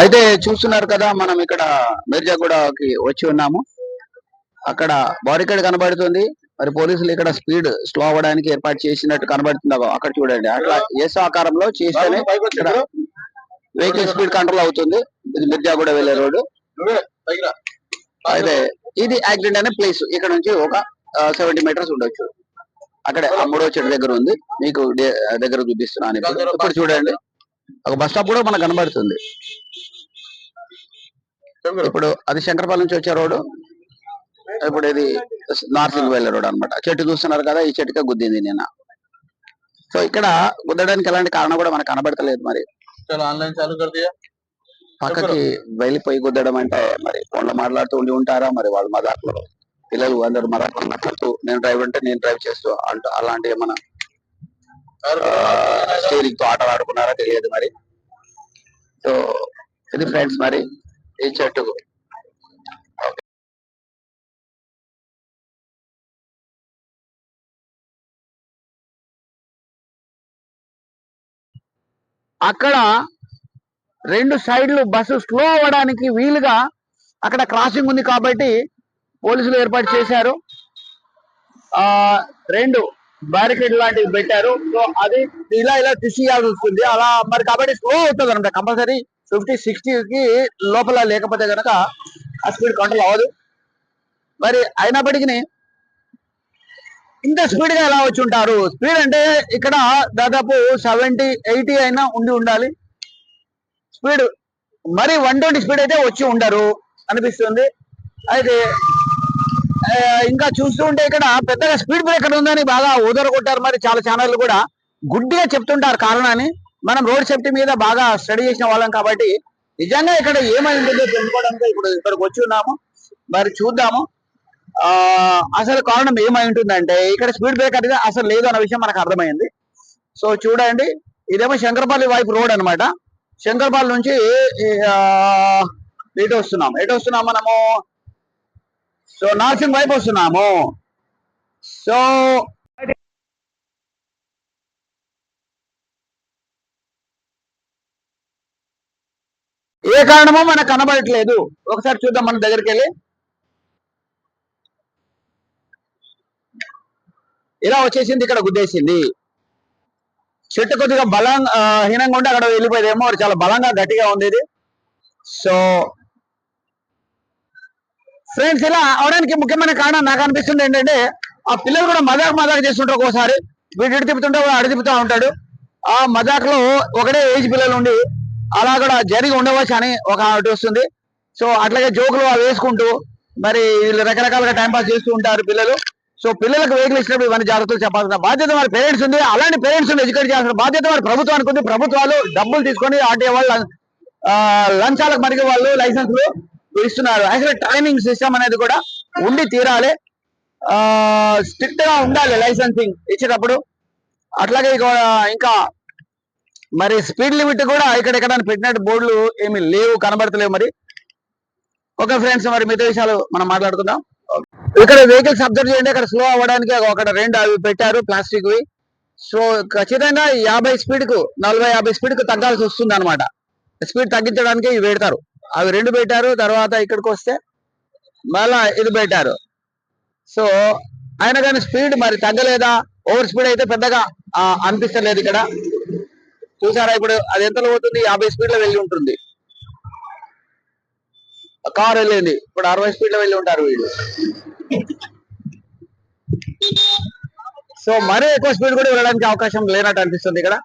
అయితే చూస్తున్నారు కదా మనం ఇక్కడ మిర్జాగూడకి వచ్చి ఉన్నాము. అక్కడ బారికేడ్ కనబడుతుంది. మరి పోలీసులు ఇక్కడ స్పీడ్ స్లో అవ్వడానికి ఏర్పాటు చేసినట్టు కనబడుతుంది. అక్కడ చూడండి. అట్లా ఎస్ ఆకారంలో చేస్తేనే వెహికల్ స్పీడ్ కంట్రోల్ అవుతుంది. ఇది మిర్జాగూడ వెళ్ళే రోడ్డు. అయితే ఇది యాక్సిడెంట్ అనే ప్లేస్. ఇక్కడ నుంచి ఒక సెవెంటీ మీటర్స్ ఉండొచ్చు. అక్కడ ఆ మూడో చెట్టు దగ్గర ఉంది. మీకు దగ్గర చూపిస్తున్నాను. ఇప్పుడు చూడండి. ఒక బస్ స్టాప్ కూడా మనకు కనబడుతుంది. ఇప్పుడు అది శంకరపాలెం నుంచి వచ్చే రోడ్డు ఇప్పుడు ఇది నార్త్కి వెళ్ళే రోడ్ అనమాట చెట్టు చూస్తున్నారు కదా ఈ చెట్టుకే గుద్దింది నిన్న. సో ఇక్కడ గుద్దడానికి ఎలాంటి కారణం కూడా మనకు కనబడతలేదు మరి. ఆన్లైన్ చాలు పక్కకి వెళ్ళిపోయి గుద్దడం అంటే మరి ఫోన్లో మాట్లాడుతూ ఉండి ఉంటారా? మరి వాళ్ళు మదాకులు పిల్లలు అందరు మదాకులు మాట్లాడుతూ నేను డ్రైవ్ అంటే నేను డ్రైవ్ చేస్తూ అంటూ అలాంటి ఏమైనా స్టీరింగ్తో ఆటలు ఆడుకున్నారా తెలియదు మరి. సో ఇది ఫ్రెండ్స్ మరి ఈ చెట్టు. అక్కడ రెండు సైడ్లు బస్సు స్లో అవ్వడానికి వీలుగా అక్కడ క్రాసింగ్ ఉంది కాబట్టి పోలీసులు ఏర్పాటు చేశారు. రెండు బ్యారికేడ్ లాంటివి పెట్టారు. సో అది ఇలా ఇలా తీసేయాల్సి వస్తుంది. అలా మరి కాబట్టి స్లో అవుతుంది అనమాట. కంపల్సరీ ఫిఫ్టీ సిక్స్టీకి లోపల లేకపోతే కనుక ఆ స్పీడ్ కంట్రోల్ అవ్వదు. మరి అయినప్పటికీ ఇంత స్పీడ్గా ఎలా వచ్చి ఉంటారు? స్పీడ్ అంటే ఇక్కడ దాదాపు సెవెంటీ ఎయిటీ అయినా ఉండి ఉండాలి. స్పీడ్ మరి వన్ ట్వంటీ స్పీడ్ అయితే వచ్చి ఉండరు అనిపిస్తుంది. అయితే ఇంకా చూస్తుంటే ఇక్కడ పెద్దగా స్పీడ్ బ్రేకర్ ఉందని బాగా ఊదర కొట్టారు మరి చాలా ఛానళ్ళు కూడా. గుడ్డిగా చెప్తుంటారు కారణాన్ని. మనం రోడ్ సేఫ్టీ మీద బాగా స్టడీ చేసిన వాళ్ళం కాబట్టి నిజంగా ఇక్కడ ఏమైందో తెలుసుకోవడానికి ఇప్పుడు ఇక్కడికి వచ్చి ఉన్నాము. మరి చూద్దాము. ఆ అసలు కారణం ఏమై ఉంటుందంటే ఇక్కడ స్పీడ్ బ్రేకర్ అసలు లేదు అన్న విషయం మనకు అర్థమైంది. సో చూడండి ఇదేమో శంకరపల్లి వైపు రోడ్ అన్నమాట. శంకరపల్లి నుంచి ఎటు వస్తున్నాం ఎటు వస్తున్నాం మనము. సో నార్సింగ్ వైపు వస్తున్నాము. సో ఏ కారణమో మనకు కనబడట్లేదు. ఒకసారి చూద్దాం మన దగ్గరికి వెళ్ళి ఇలా వచ్చేసింది ఇక్కడ గుద్దేసింది. చెట్టు కొద్దిగా బలం హీనంగా ఉంటే అక్కడ వెళ్ళిపోయేదేమో అది చాలా బలంగా గట్టిగా ఉంది ఇది. సో ఫ్రెండ్స్ ఇలా అవడానికి ముఖ్యమైన కారణం నాకు అనిపిస్తుంది ఏంటంటే ఆ పిల్లలు కూడా మజాక్ మజాక్ చేస్తుంటారు ఒక్కోసారి. వీడు ఇటు తిప్పుతుంటే వాడు అడు తిప్పుతూ ఉంటాడు. ఆ మజాక్లో ఒకటే ఏజ్ పిల్లలు ఉండి అలా కూడా జరిగి ఉండవచ్చు అని ఒక ఒకటి వస్తుంది. సో అట్లాగే జోకులు వేసుకుంటూ మరి వీళ్ళు రకరకాలుగా టైం పాస్ చేస్తూ ఉంటారు పిల్లలు. సో పిల్లలకు వెహికల్ ఇచ్చినప్పుడు ఇవన్నీ జాగ్రత్తలు చెప్పాల్సిన బాధ్యత వారి పేరెంట్స్ ఉంది. అలాంటి పేరెంట్స్ ఎడ్యుకేట్ చేయాల్సిన బాధ్యత వారి ప్రభుత్వానికి ఉంది. ప్రభుత్వాలు డబ్బులు తీసుకొని ఆటే వాళ్ళు ఆ, లంచాలకు మరిగే వాళ్ళు లైసెన్స్లు ఇస్తున్నారు. యాక్చువల్లీ ట్రైనింగ్ సిస్టమ్ అనేది కూడా ఉండి తీరాలి. స్ట్రిక్ట్గా ఉండాలి లైసెన్సింగ్ ఇచ్చేటప్పుడు. అట్లాగే ఇంకా మరి స్పీడ్ లిమిట్ కూడా ఇక్కడ ఎక్కడ పెట్టినట్టు బోర్డులు ఏమి లేవు కనబడతలేవు మరి. ఓకే ఫ్రెండ్స్ మరి మిగతా విషయాలు మనం మాట్లాడుకుందాం. ఇక్కడ వెహికల్స్ అబ్జర్వ్ చేయండి. అక్కడ స్లో అవ్వడానికి అక్కడ రెండు అవి పెట్టారు ప్లాస్టిక్ వి. సో ఖచ్చితంగా యాభై స్పీడ్కు నలభై యాభై స్పీడ్కు తగ్గాల్సి వస్తుంది అనమాట స్పీడ్ తగ్గించడానికి ఇవి పెడతారు. అవి రెండు పెట్టారు తర్వాత ఇక్కడికి వస్తే మళ్ళా ఇది పెట్టారు. సో ఆయన కానీ స్పీడ్ మరి తగ్గలేదా? ఓవర్ స్పీడ్ అయితే పెద్దగా అనిపిస్తలేదు ఇక్కడ. చూసారా ఇప్పుడు అది ఎంతలో పోతుంది యాభై స్పీడ్లో వెళ్ళి ఉంటుంది. కార్ వెళ్ళింది. ఇప్పుడు అరవై స్పీడ్లో వెళ్ళి ఉంటారు వీళ్ళు. సో మరీ ఎక్కువ స్పీడ్ కూడా వెళ్ళడానికి అవకాశం లేనట్టు అనిపిస్తుంది ఇక్కడ.